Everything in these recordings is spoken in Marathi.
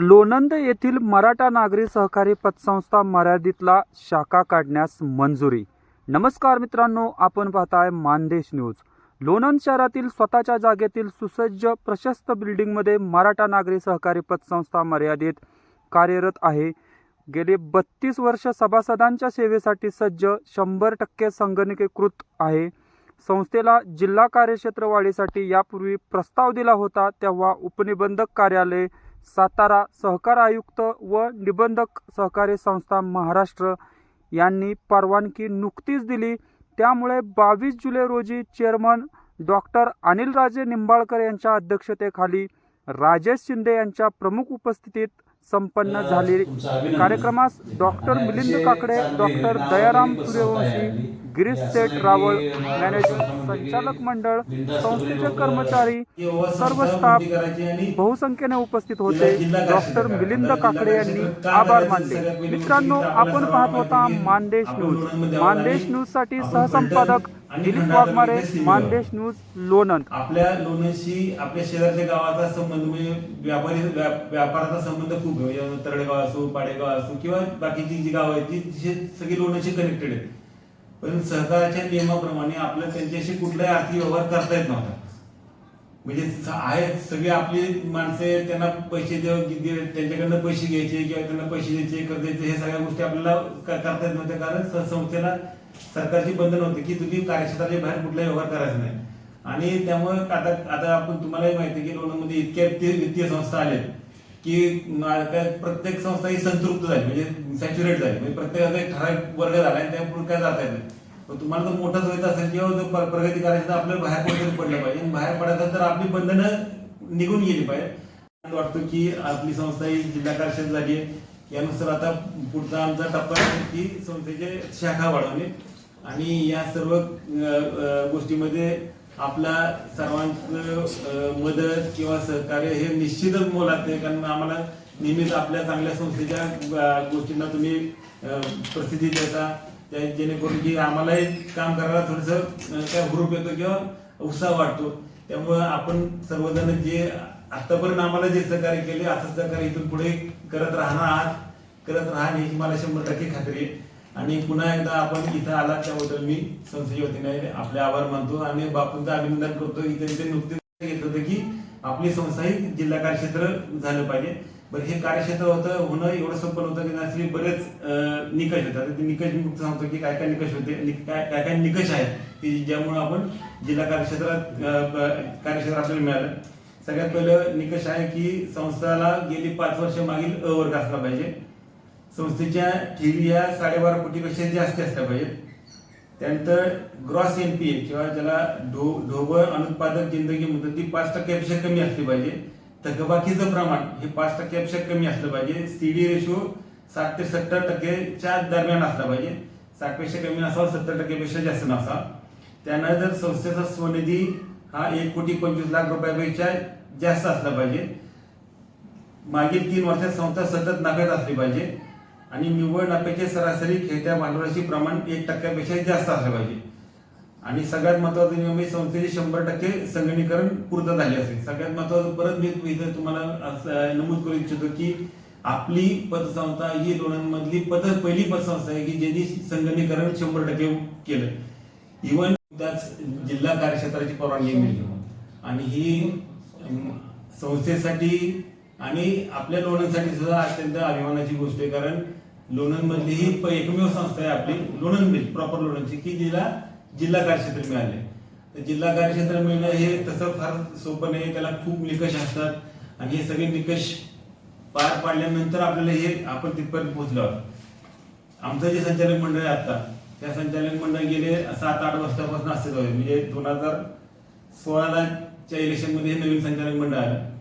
लोणंद येथील मराठा नागरी सहकारी पतसंस्था मर्यादितला शाखा काढण्यास मंजुरी. नमस्कार मित्रांनो आपण पाहताय मानदेश न्यूज. लोणंद शहरातील स्वतःच्या जागेतील सुसज्ज प्रशस्त बिल्डिंगमध्ये मराठा नागरी सहकारी पतसंस्था मर्यादित कार्यरत आहे. गेले बत्तीस वर्ष सभासदांच्या सेवेसाठी सज्ज शंभर टक्के संगणकीकृत आहे. संस्थेला जिल्हा कार्यक्षेत्र वाढीसाठी यापूर्वी प्रस्ताव दिला होता तेव्हा उपनिबंधक कार्यालय सातारा सहकार आयुक्त व निबंधक सहकारी संस्था महाराष्ट्र यांनी परवानगी नुकतीच दिली. त्यामुळे बावीस जुलै रोजी चेअरमन डॉक्टर अनिलराजे निंबाळकर यांच्या अध्यक्षतेखाली राजेश शिंदे यांच्या प्रमुख उपस्थितीत संपन्न झाली कार्यक्रमास doctor Milind Kakade doctor Dayaram Suryavanshi Girish Seth Rawal manager संचालक मंडळ संस्थेचे कर्मचारी सर्व स्टाफ बहुसंख्येने उपस्थित होते. डॉक्टर मिलिंद काकडे यांनी आभार मानले. मित्रांनो आपण पाहत होता मानदेश न्यूज. मानदेश न्यूजसाठी सहसंपादक दिलीप वाघमारे मानदेश न्यूज लोणंद. आपल्या लोणशी आपल्या शेजारच्या गावाचा संबंध म्हणजे व्यापारी व्या- व्यापाराचा संबंध खूप आहे. म्हणजे तरडेगाव असो पाडेगाव असो किंवा बाकीची जी गाव आहेत ती सगळी लोणशी कनेक्टेड आहेत. पण सहकाराच्या नियमाप्रमाणे आपल्याला त्यांच्याशी कुठलाही आर्थिक व्यवहार करता येत नव्हता. म्हणजे आहेत सगळी आपली माणसे त्यांना पैसे त्यांच्याकडनं पैसे घ्यायचे किंवा त्यांना पैसे द्यायचे कर्ज द्यायचे हे सगळ्या गोष्टी आपल्याला करता येत नव्हत्या. कारण संस्थेला सरकारची बंधन होती की तुम्ही कार्यक्षेत्राच्या बाहेर कुठलाही व्यवहार करायचा नाही. आणि त्यामुळे आता आता आपण तुम्हालाही माहिती की लोणमध्ये इतक्या वित्तीय संस्था आल्या की प्रत्येक संस्था ही संतृप्त झाली म्हणजे सॅच्युरेट झाली. म्हणजे प्रत्येकाचा एक ठराविक वर्ग झाला आणि त्यापुढे काय जाता येत नाही. तुम्हाला जर मोठंच व्हायचं असेल किंवा जर प्रगती करायची तर आपल्याला बाहेर कुठेतरी पडलं पाहिजे. आणि बाहेर पडायचं तर आपली बंधनं निघून गेली पाहिजे वाटतो की आपली संस्था ही जिल्हा कार्यक्षेत्र झाली आहे. यानुसार आता पुढचा आमचा टप्पा की संस्थेचे शाखा वाढवणे आणि या सर्व गोष्टीमध्ये आपला सर्वांचं मदत किंवा सहकार्य हे निश्चितच मोलाचं आहे. कारण आम्हाला नेहमीच आपल्या चांगल्या संस्थेच्या गोष्टींना तुम्ही प्रसिद्धी देता. त्या जेणेकरून की आम्हालाही काम करायला थोडंसं काय ग्रुप येतो किंवा उत्साह वाटतो. त्यामुळं आपण सर्वजण जे आतापर्यंत आम्हाला जे सहकार्य केले असं सहकार्य इथून पुढे करत राहणार आहात. करत राहा ही मला शंभर टक्के खात्री आहे. आणि पुन्हा एकदा आपण इथं आला त्याबद्दल मी संस्थेच्या वतीने आपले आभार मानतो आणि बापूंचं अभिनंदन करतो. इथे इथे नुकतेच घेतलं होतं की आपली संस्था ही जिल्हा कार्यक्षेत्र झालं पाहिजे. बरं हे कार्यक्षेत्र होतं होणं एवढं सोपं होतं की त्यासाठी बरेच निकष होतात ते निकष मी फक्त सांगतो की काय काय निकष होते काय काय काय निकष आहेत की ज्यामुळे आपण जिल्हा कार्यक्षेत्रात कार्यक्षेत्र आपल्याला मिळालं. सगळ्यात पहिलं निकष आहे की संस्थाला गेली पाच वर्ष मागील अ वर्ग असला पाहिजे. संस्थेच्या ठेवी या साडेबारा कोटीपेक्षा जास्त असल्या पाहिजेत. त्यानंतर ग्रॉस एम पी ए किंवा ज्याला ढो ढोबळ अनुत्पादक जिंदगी मुदत ती पाच टक्क्यापेक्षा कमी असली पाहिजे. थकबाकीचं प्रमाण हे पाच टक्क्यापेक्षा कमी असलं पाहिजे. सी डी रेशो साठ ते सत्तर टक्केच्या दरम्यान असला पाहिजे. साठपेक्षा कमी नसावा सत्तर टक्केपेक्षा जास्त नसावा. त्यानंतर संस्थेचा स्वनिधी हा एक कोटी पंचवीस लाख रुपयापेक्षा जास्त असला पाहिजे. मागील तीन वर्षात संस्था सतत नफ्यात असली पाहिजे. आणि निव्वळ नफ्याचे सरासरी खेळत्या भांडवलाचे प्रमाण एक टक्क्यापेक्षा जास्त असलं पाहिजे. आणि सगळ्यात महत्वाचं नियम म्हणजे संस्थेचे शंभर टक्के संगणीकरण पूर्ण झाले असेल. सगळ्यात महत्वाचं परत मी तुम्हाला असं नमूद करू इच्छितो की आपली पतसंस्था ही लोणांमधली पत पहिली पतसंस्था आहे की ज्यांनी संगणीकरण शंभर टक्के केलं. इव्हन त्याच जिल्हा कार्यक्षेत्राची परवानगी मिळली. आणि ही संस्थेसाठी आणि आपल्या लोणांसाठी सुद्धा अत्यंत अभिमानाची गोष्ट आहे. कारण लोणंदमधली ही प- एकमेव संस्था आहे आपली लोणंद मिल प्रॉपर लोणंदची की जिला जिल्हा कार्यक्षेत्र मिळाले. तर जिल्हा कार्यक्षेत्र मिळणं हे तसं फार सोपं नाही त्याला खूप निकष असतात. आणि हे सगळे निकष पार पाडल्यानंतर आपल्याला हे आपण तिथपर्यंत पोहोचलो आहोत आमचं जे संचालक मंडळ आहे आता त्या संचालक मंडळ गेले सात आठ वर्षापासून अस्तित्व म्हणजे दोन हजार सोळाला च्या हे नवीन संचालक मंडळ आलं.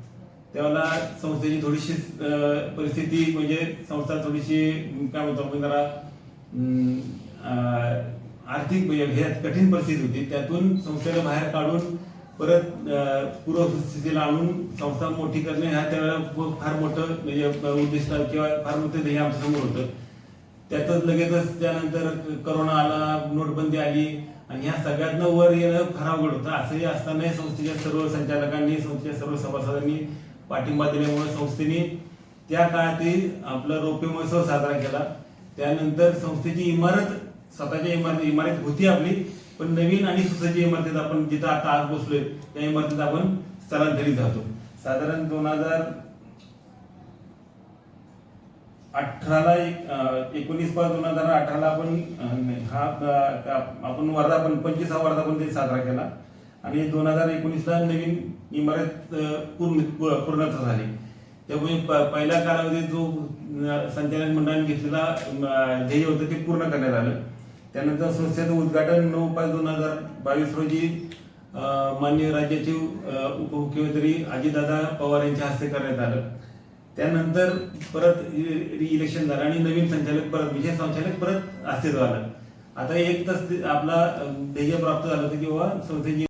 त्यावेळेला संस्थेची थोडीशी परिस्थिती म्हणजे संस्था थोडीशी काय म्हणतो आपण जरा आर्थिक म्हणजे कठीण परिस्थिती होती. त्यातून संस्थेला बाहेर काढून परत पूर्वस्थितीला आणून संस्था मोठी करणे हा त्यावेळेला खूप फार मोठं म्हणजे उद्दिष्ट किंवा फार मोठं ध्येय आमच्यासमोर होतं. त्यातच लगेचच त्यानंतर करोना आला नोटबंदी आली आणि ह्या सगळ्यातनं वर येणं फार अवघड होतं. असंही असतानाही संस्थेच्या सर्व संचालकांनी संस्थेच्या सर्व सभासदांनी पाठिंबा दिल्यामुळे संस्थेने त्या काळातील आपला रौप्य महोत्सव साजरा केला. त्यानंतर संस्थेची इमारत स्वतःच्या इमारत इमारत होती आपली पण नवीन आणि सुसज्ज इमारतीत आपण जिथं आता आज बसलोय त्या इमारतीत आपण स्थलांतरित झालो. साधारण दोन हजार अठराला एकोणीस पाच दोन हजार अठराला आपण हा आपण वर्धापन पंचवीस हा वर्धापन दिन साजरा केला. आणि दोन हजार एकोणीसला नवीन इमारत पूर्ण पूर्णत झाली. त्यामुळे पहिल्या कालावधीत जो संचालक मंडळाने घेतलेला ध्येय होतं ते पूर्ण करण्यात आलं. त्यानंतर संस्थेचं उद्घाटन नऊ पाच दोन हजार बावीस रोजी अं, माननीय राज्याचे उपमुख्यमंत्री अजितदादा पवार यांच्या हस्ते करण्यात आलं. त्यानंतर परत इ- इलेक्शन झालं आणि नवीन संचालक परत विशेष संचालक परत अस्तित्व आलं. आता एक तास ते- आपला ध्येय प्राप्त झालं होतं किंवा संस्थेची